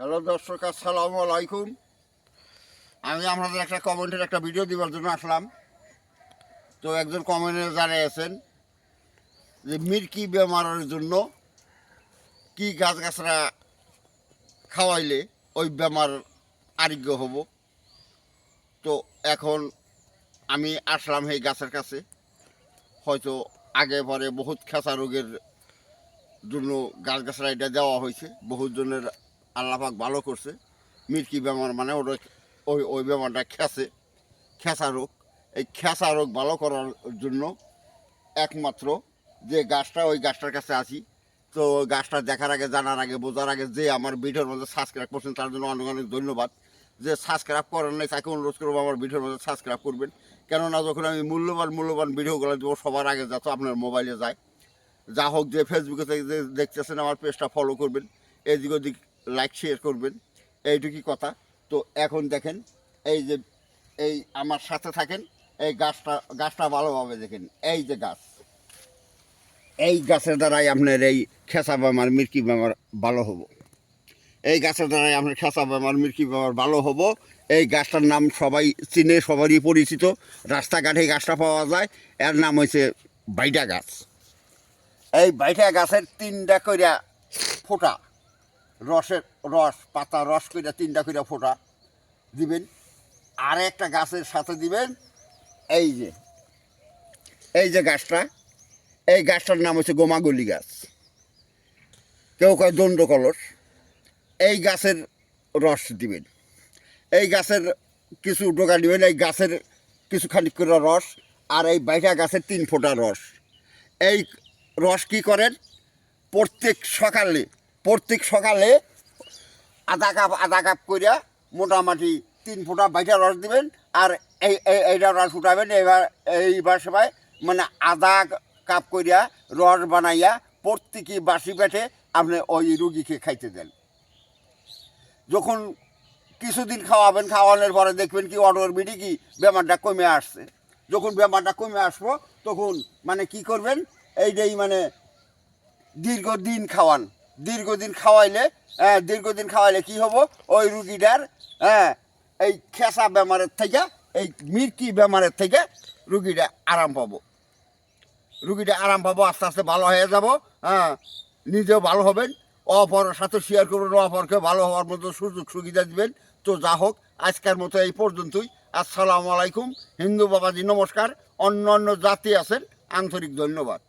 Hello দর্শক, আসসালামু আলাইকুম। আমি আপনাদের একটা কমেন্টের একটা ভিডিও দেওয়ার জন্য আসলাম। তো একজন কমেন্টে জানিয়েছেন যে, মির্কি বেমারের জন্য কি গাছ গাছরা খাওয়াইলে ওই বেমার আরোগ্য হব? তো এখন আমি আসলাম এই গাছের কাছে। হয়তো আগে পরে বহুত খেঁচা রোগের জন্য গাছ গাছরা এটা দেওয়া হয়েছে। বহুত জনের আল্লাপাক ভালো করছে। মির্কি বেমার মানে ওটা ওই ওই বেমারটা খেঁচে খেঁচা রোগ। এই খেঁচা রোগ ভালো করার জন্য একমাত্র যে গাছটা, ওই গাছটার কাছে আছি। তো গাছটা দেখার আগে, জানার আগে, বোঝার আগে যে আমার ভিডিওর মধ্যে সাবস্ক্রাইব করছেন, তার জন্য অনেক অনেক ধন্যবাদ। যে সাবস্ক্রাইব করেন নাই, তাকে অনুরোধ করব আমার ভিডিওর মধ্যে সাবস্ক্রাইব করবেন। কেননা যখন আমি মূল্যবান মূল্যবান ভিডিওগুলো দেবো, সবার আগে যত আপনার মোবাইলে যায়। যা হোক যে ফেসবুকে যে দেখতেছেন, আমার পেজটা ফলো করবেন। এদিক ওদিক লাইক শেয়ার করবেন। এইটুকুই কথা। তো এখন দেখেন, এই যে, এই আমার সাথে থাকেন, এই গাছটা গাছটা ভালোভাবে দেখেন, এই যে গাছ। এই গাছের দ্বারাই আপনার এই খেসা বেমার, মির্কি বেমার ভালো হব। এই গাছের দ্বারাই আপনার খেসা বেমার, মির্কি বেমার ভালো হব। এই গাছটার নাম সবাই চিনে, সবারই পরিচিত। রাস্তাঘাটে গাছটা পাওয়া যায়। এর নাম হয়েছে বাইটা গাছ। এই বাইটা গাছের তিনটা কইরা ফোঁটা। রসের রস, পাতা রস কইরা, তিনটা কইরা ফোঁটা দিবেন। আর একটা গাছের সাথে দিবেন, এই যে এই যে গাছটা, এই গাছটার নাম হচ্ছে গোমাগুলি গাছ। কেউ কয় দণ্ড কলস। এই গাছের রস দিবেন। এই গাছের কিছু ডোকা দিবেন, এই গাছের কিছু খানিক করে রস, আর এই বাইটা গাছের তিন ফোঁটা রস। এই রস কি করেন? প্রত্যেক সকালে প্রত্যেক সকালে আধা কাপ আধা কাপ করিয়া মোটামুটি তিন ফোঁটা বাইটা রস দিবেন আর এই, এই- এইটা রস উঠাবেন। এবার, এইবার সবাই মানে আধা কাপ করিয়া রস বানাইয়া প্রত্যেকই বাসি পেটে আপনি ওই রুগীকে খাইতে দেন। যখন কিছুদিন খাওয়াবেন, খাওয়ানোর পরে দেখবেন কি অটোমেটিক কি বেমারটা কমে আসছে। যখন বেমারটা কমে আসব, তখন মানে কি করবেন? এইটাই মানে দীর্ঘদিন খাওয়ান। দীর্ঘদিন খাওয়াইলে হ্যাঁ দীর্ঘদিন খাওয়াইলে কি হব? ওই রুগীটার হ্যাঁ এই খেসা বেমারের থেকে, এই মির্কি বেমারের থেকে রুগীটা আরাম পাবো। রুগীটা আরাম পাবো, আস্তে আস্তে ভালো হয়ে যাব হ্যাঁ নিজেও ভালো হবেন। অপরের সাথে শেয়ার করবেন, অপরকে ভালো হওয়ার মতো সুযোগ সুবিধা দিবেন। তো যা হোক, আজকের মতো এই পর্যন্তই। আসসালামু আলাইকুম। হিন্দু বাবাজি, নমস্কার। অন্য অন্য জাতি আছেন, আন্তরিক ধন্যবাদ।